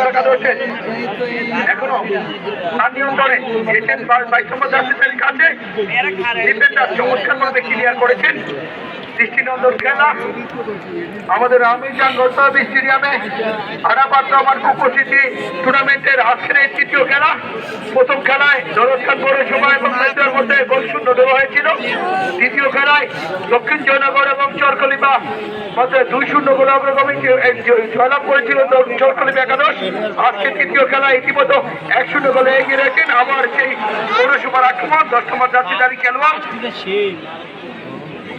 একাদশের এখনও ক্লিয়ার করেছেন। খেলা। আমাদের রহমান উপস্থিতি টুর্নামেন্টের আজকের তৃতীয় খেলা। প্রথম খেলায় দরজখান পৌরসভা এবং মধ্যে গোল শূন্য দেওয়া হয়েছিল দ্বিতীয় খেলায় দক্ষিণ জয়নগর এবং চরকলিপা মধ্যে দুই শূন্য গোল অগ্রগামী জয়লাভ করেছিল চরকলিপা একাদশ। আজকে তৃতীয় খেলায় ইতিমধ্যে এক শূন্য গোলে এগিয়ে রয়েছেন। আবার সেই পৌরসভার আক্রমণ দশ নম্বর জার্সিদারি খেলোয়াড়।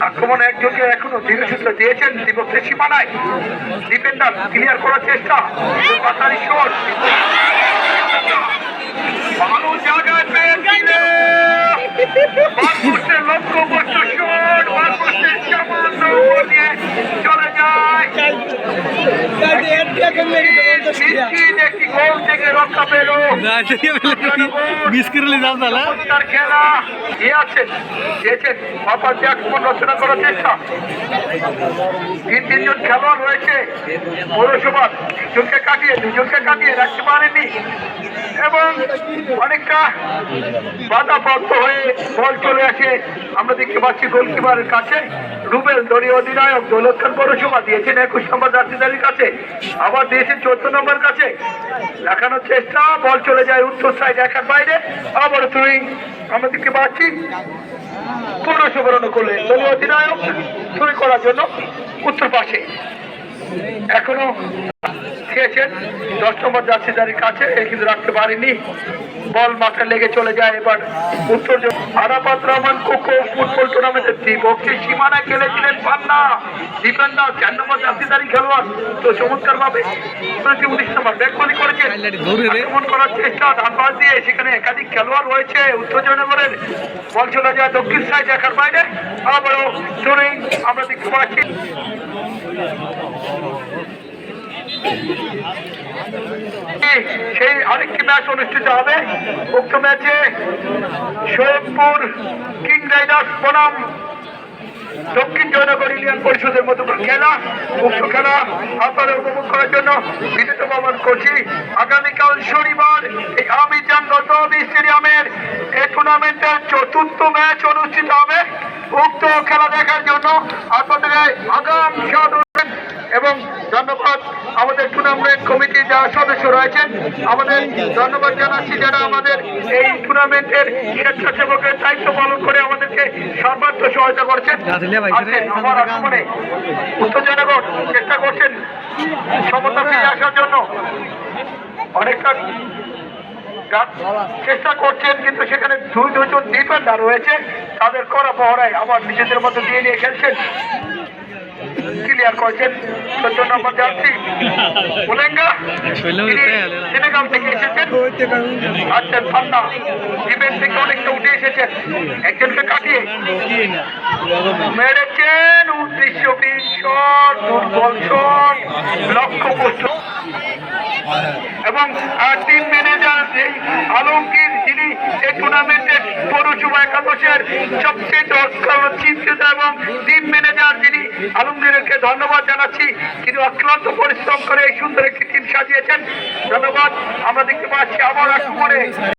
আক্রমণ একজনকে এখনও ধীরে সুস্থ দিয়েছেন বিপক্ষের সীমানায়। ডিফেন্ডার ক্লিয়ার করার চেষ্টা। শট। ভালো জায়গায় বারপোস্টের লক্ষ্য বস্তু শট বারপোস্টের সামান্য উপর দিয়ে চলে যায় এবং অনেকটা বাধাপ্রাপ্ত হয়ে বল চলে আসে আমরা দেখতে পাচ্ছি গোলকিপারের কাছে রুবেল দলীয় অধিনায়ক দৌলত খান পৌরসভা দিয়েছেন একুশ নম্বর কাছে। আবার দিয়েছেন চোদ্দ নম্বর কাছে। দেখানোর চেষ্টা, বল চলে যায় উত্তর সাইড একার বাইরে। আবার তুই আমরা দেখতে পাচ্ছি পৌরসভার করলে দলীয় অধিনায়ক চুরি করার জন্য উত্তর পাশে। এখনও খেয়েছেন। দশ নম্বর জার্সিদারির কাছে, এ কিন্তু রাখতে পারেনি। বল মাথায় লেগে চলে যায় এবার। উত্তর আরাপাত রহমান কোকো ফুটবল টুর্নামেন্টের বিপক্ষে সীমানায় খেলেছিলেন পান্না। ডিফেন্ডার চার নম্বর জার্সিদারি খেলোয়াড়। তো চমৎকার ভাবে উনিশ নম্বর ব্যাক বলি করেছেন আক্রমণ করার চেষ্টা পাশ দিয়ে সেখানে একাধিক খেলোয়াড় রয়েছে। উত্তর জয়নগরের বল চলে যায় দক্ষিণ সাইড একার বাইরে। আবারও চলেই আমরা দেখতে পাচ্ছি। সেই আরেকটি ম্যাচ অনুষ্ঠিত হবে। উক্ত ম্যাচে সৈয়দপুর কিং রাইডার্স বনাম দক্ষিণ জয়নগর ইউনিয়ন পরিষদের মতো খেলা, উক্ত খেলা আপনারা উপভোগ করার জন্য বিনীত ভবন করছি। আগামীকাল শনিবার এই আমিজান গতবি স্টেডিয়ামের এই টুর্নামেন্টের চতুর্থ ম্যাচ অনুষ্ঠিত হবে। উক্ত খেলা দেখার জন্য আপনাদের আগাম এবং ধন্যবাদ। আমাদের টুর্নামেন্ট কমিটির যারা সদস্য রয়েছেন আমাদের ধন্যবাদ জানাচ্ছি যারা আমাদের এই টুর্নামেন্টের স্বেচ্ছাসেবকের দায়িত্ব পালন করে আমাদেরকে সর্বাত্ম সহায়তা করছেন। আমার আক্রমণে উত্তরজনগর চেষ্টা করছেন সমতা ফিরে আসার জন্য। অনেকটা চেষ্টা করছেন কিন্তু সেখানে দুই দুজন ডিফেন্ডার রয়েছে। তাদের করা পহরায় আবার নিজেদের মধ্যে দিয়ে নিয়ে খেলছেন। ক্লিয়ার করেছেন। চোদ্দ নম্বর যাচ্ছি উলেঙ্গা। সেনেগাল থেকে এসেছেন। ডিফেন্স থেকে অনেকটা উঠে এসেছেন। একজনকে কাটিয়ে। মেরেছেন উদ্দেশ্য শট দুর্বল শট লক্ষ্য পোস্ট এবং টিম ম্যানেজার আলমগীর যিনি এই টুর্নামেন্টের পৌরসভা একাদশের সবচেয়ে দরকার চিন্তিত এবং টিম ম্যানেজার যিনি আলমগীরকে ধন্যবাদ জানাচ্ছি। তিনি অক্লান্ত পরিশ্রম করে এই সুন্দর একটি টিম সাজিয়েছেন। ধন্যবাদ। আমরা দেখতে পাচ্ছি আবার আক্রমণে।